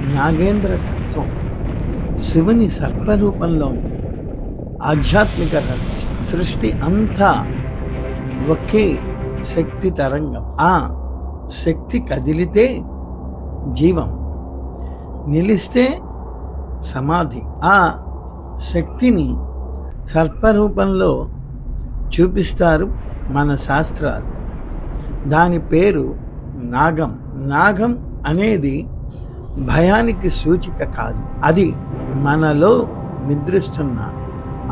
నాగేంద్ర తత్వం శివుని సర్పరూపంలో ఆధ్యాత్మిక రహస్యం. సృష్టి అంతా ఒకే శక్తి తరంగం. ఆ శక్తి కదిలితే జీవం. నిలిస్తే సమాధి. ఆ శక్తిని సర్పరూపంలో చూపిస్తారు మన శాస్త్రాలు. దాని పేరు నాగం. నాగం అనేది భయానికి సూచిక కాదు. అది మనలో నిద్రిస్తున్న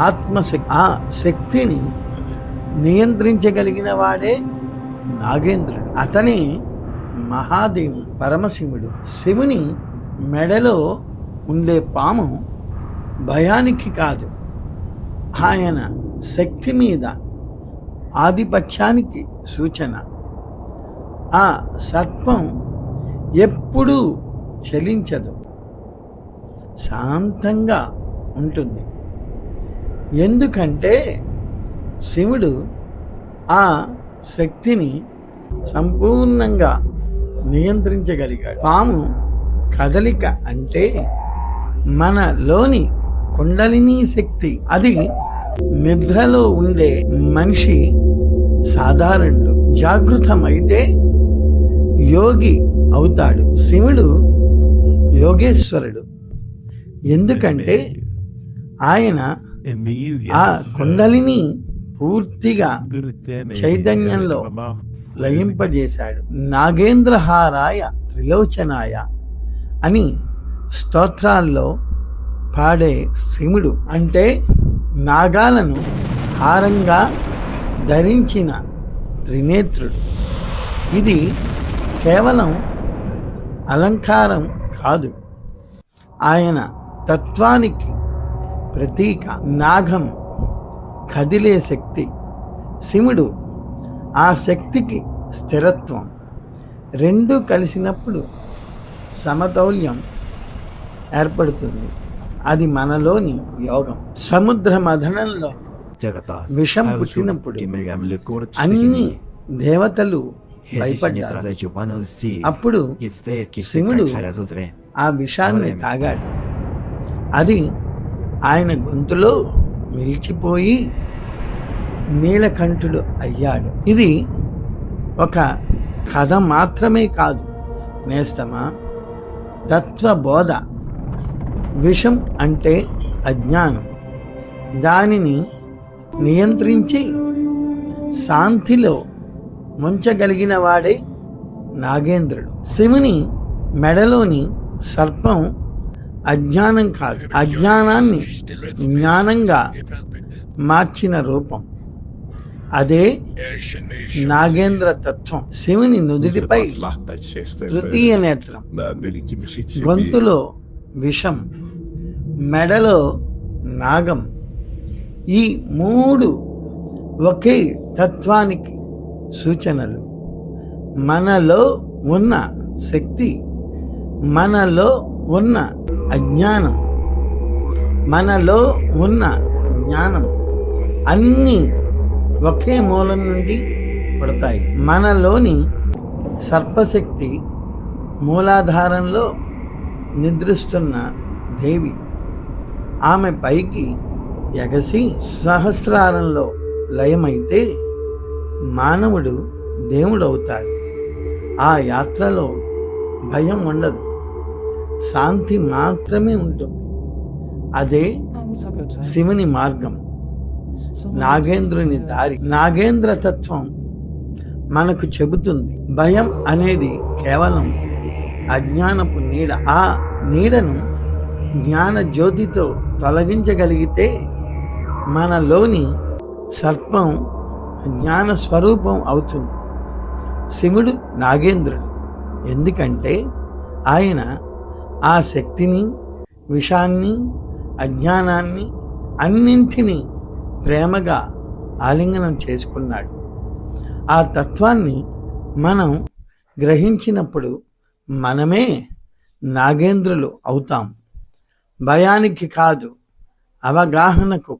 ఆత్మశక్తి. ఆ శక్తిని నియంత్రించగలిగిన వాడే నాగేంద్రుడు. అతని మహాదేవుడు పరమశివుడు. శివుని మెడలో ఉండే పాము భయానికి కాదు. ఆయన శక్తి మీద ఆధిపత్యానికి సూచన. ఆ సర్పం ఎప్పుడూ చలించదు శాంతంగా ఉంటుంది. ఎందుకంటే శివుడు ఆ శక్తిని సంపూర్ణంగా నియంత్రించగలిగాడు. పాము కదలిక అంటే మనలోని కుండలిని శక్తి. అది నిద్రలో ఉండే మనిషి సాధారణుడు. జాగృతమైతే యోగి అవుతాడు. శివుడు యోగేశ్వరుడు. ఎందుకంటే ఆయన ఆ కుండలిని పూర్తిగా చైతన్యంలో లయింపజేశాడు. నాగేంద్రహారాయ త్రిలోచనాయ అని స్తోత్రాల్లో పాడే శివుడు అంటే నాగాలను హారంగా ధరించిన త్రినేత్రుడు. ఇది కేవలం అలంకారం కాదు. ఆయన తత్వానికి ప్రతీక నాగం కదిలే శక్తి శివుడు ఆ శక్తికి స్థిరత్వం. రెండు కలిసినప్పుడు సమతౌల్యం ఏర్పడుతుంది. అది మనలోని యోగం. సముద్ర మథనంలో విషం పుట్టినప్పుడు అన్ని దేవతలు అప్పుడు శివుడు ఆ విషాన్ని తాగాడు. అది ఆయన గొంతులో మిలిచిపోయి నీలకంఠుడు అయ్యాడు. ఇది ఒక కథ మాత్రమే కాదు. నేస్తమా తత్వబోధ విషం అంటే అజ్ఞానం. దానిని నియంత్రించి శాంతిలో ముంచగలిగిన వాడే నాగేంద్రుడు. శివుని మెడలోని సర్పం అజ్ఞానం కాదు. అజ్ఞానాన్ని జ్ఞానంగా మార్చిన రూపం. అదే నాగేంద్ర తత్వం. శివుని నుదుటిపై తృతీయ నేత్రం. గొంతులో విషం మెడలో నాగం. ఈ మూడు ఒకే తత్వానికి సూచనలు. మనలో ఉన్న శక్తి మనలో ఉన్న అజ్ఞానం మనలో ఉన్న జ్ఞానం అన్నీ ఒకే మూలం నుండి పడతాయి. మనలోని సర్పశక్తి మూలాధారంలో నిద్రిస్తున్న దేవి. ఆమె పైకి ఎగసి సహస్రారంలో లయమైతే మానవుడు దేవుడవుతాడు. ఆ యాత్రలో భయం ఉండదు. శాంతి మాత్రమే ఉంటుంది. అదే శివుని మార్గం. నాగేంద్రుని దారి. నాగేంద్ర తత్వం మనకు చెబుతుంది. భయం అనేది కేవలం అజ్ఞానపు నీడ. ఆ నీడను జ్ఞాన జ్యోతితో తొలగించగలిగితే మనలోని సర్పం జ్ఞాన స్వరూపం అవుతుంది. శివుడు నాగేంద్రుడు. ఎందుకంటే ఆయన ఆ శక్తిని విషాన్ని అజ్ఞానాన్ని అన్నింటినీ ప్రేమగా ఆలింగనం చేసుకున్నాడు. ఆ తత్వాన్ని మనం గ్రహించినప్పుడు మనమే నాగేంద్రులు అవుతాం. భయానికి కాదు అవగాహనకు